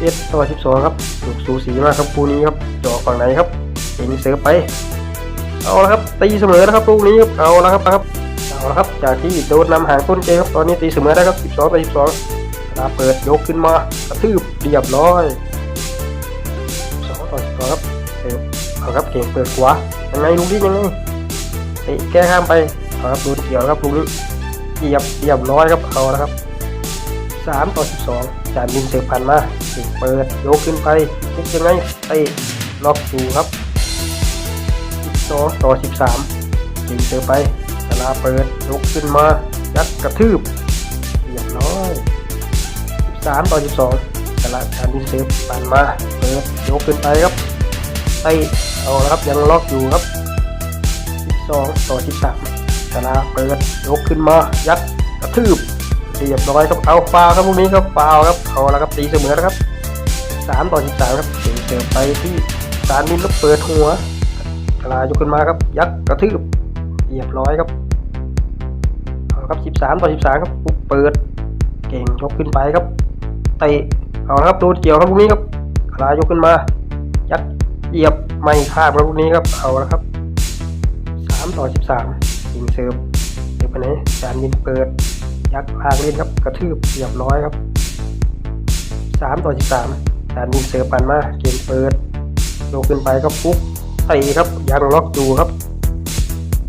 11ต่อ12ครับถูกสูสีมากครับคู่นี้ครับเจาะฝั่งไหนครับเองเสิร์ฟไป เอาละครับตีเสมอนะครับลูกนี้ครับเอาละครับครับเอาละครับจากที่โดนนำห่างต้นเกมครับตอนนี้ตีเสมอได้ครับ12ต่อ12ลาเปิดยกขึ้นมากระทืบเรียบร้อย12ต่อ12ครับเสิร์ฟเอาครับเก่งเปิดขวายังไงลูกนี้ยังไงเตะแก้ข้ามไปเอาครับโดนเกี่ยวครับลูกนี้เหยียบเรียบร้อยครับเอาละครับ3ต่อ12 จานบินเสิร์ฟผ่านมาเก่งเปิดยกขึ้นไปยกยังไงเตะล็อกอยู่ครับ12ต่อ 13ยิงเสือไปตลาเปิดยกขึ้นมายัดกระทืบเรียบร้อย13ต่อ 12ตลาการยิงเสือพันมาเปิดยกขึ้นไปครับไต่เอาละครับยังล็อกอยู่ครับ12ต่อ 13ตลาเปิดยกขึ้นมายัดกระทืบ เรียบร้อยครับเอาฟาวครับพวกนี้ครับฟาวครับเอาละครับตีเสมอแล้วครับ3ต่อ13ครับยิงเสือไปที่สารบินแล้วเปิดหัวกลายกขึ้นมาครับ ยักษ์กระทืบเรียบร้อยครับเอาครับ13ต่อ13ครับปุ๊บเปิด เก่งยกขึ้นไปครับเตะเอาละครับโดนเกี่ยวครับพวกนี้ครับกลายยกขึ้นมา ยัดเหยียบไม่ข้ามครับพวกนี้ครับเอาละครับ3ต่อ13ยิงเสิร์ฟเสิร์ฟไปไหนจานยิงเปิด ยักษ์ลากเล่นครับกระทืบเรียบร้อยครับ3ต่อ13จานยิงเสิร์ปันมาเก่งเปิดยกขึ้นไปก็ปุ๊บตะครับยังล็อกอยู่ครับ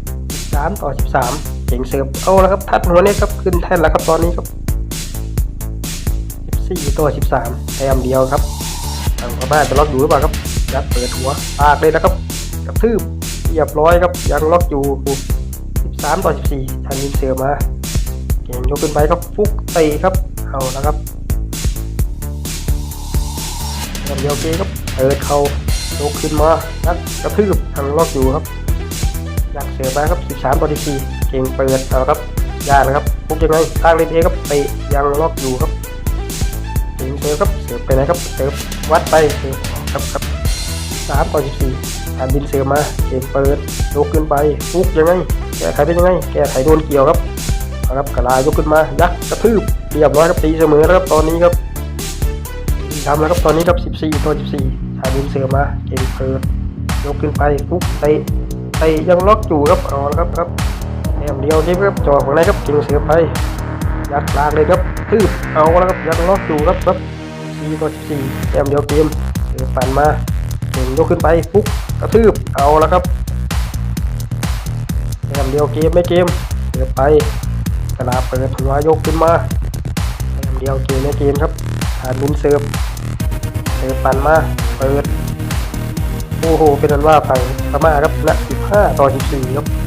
13ต่อ13เก่งเสิร์ฟเอาแล้วครับทัดหัวเน็ตครับขึ้นแท่นแล้วครับตอนนี้ครับ14ต่อ13แต้มเดียวครับทางพม่าจะล็อกอยู่หรือเปล่าครับยัดเปิดหัวปากเลยนะครับกระทืบเรียบร้อยครับยังล็อกอยู่13ต่อ14ทางยิงเสิร์ฟมา ยกขึ้นไปครับฟุกเตะครับ เอาล้วครับแต้มเดียวเกครับเปิดเขายกขึ้นมายัดกระทืบทางล็อกอยู่ครับยักเสือไปครับ 13ต่อ14เก่งเปิดเอาครับยากนะครับปุ๊บยังไงตั้งเลนเอครับเตะยังล็อกอยู่ครับเก่งเสือครับเสือไปไหนครับเสือวัดไปเสือครับครับ3ต่อ14การบินเสือมาเก่งเปิดยกขึ้นไปปุ๊บยังไง แก้ไขเป็นยังไง แก้ไขโดนเกี่ยวครับ ครับกระลายกขึ้นมายักกระทืบเรียบร้อยครับตีเสมอครับตอนนี้ครับทำแล้วครับตอนนี้ครับ14ต่อ14ชาดินเสือมาเก่งเปิดยกขึ้นไปปุ๊บเตะเตะยังล็อกอยู่ครับอาละครับครับแอมเดียวนี่ครับจ่อของในครับเก่งเสือไปยัดลากเลยครับทืบเอาแล้วครับยังล็อกอยู่ครับครับ4ต่อ14แอมเดียวเกมเสือปั่นมาเก่งยกขึ้นไปปุ๊บกระทืบเอาแล้วครับแอมเดียวเกมไม่เกมเสือไป กระลาเปิดหัวยกขึ้นมาแอมเดียวเกมในเกมครับชาดินเสือเปิดปันมาเปิดโอ้โหเป็นอันว่าฝั่งพม่าครับนะ15 ต่อ 14ครับ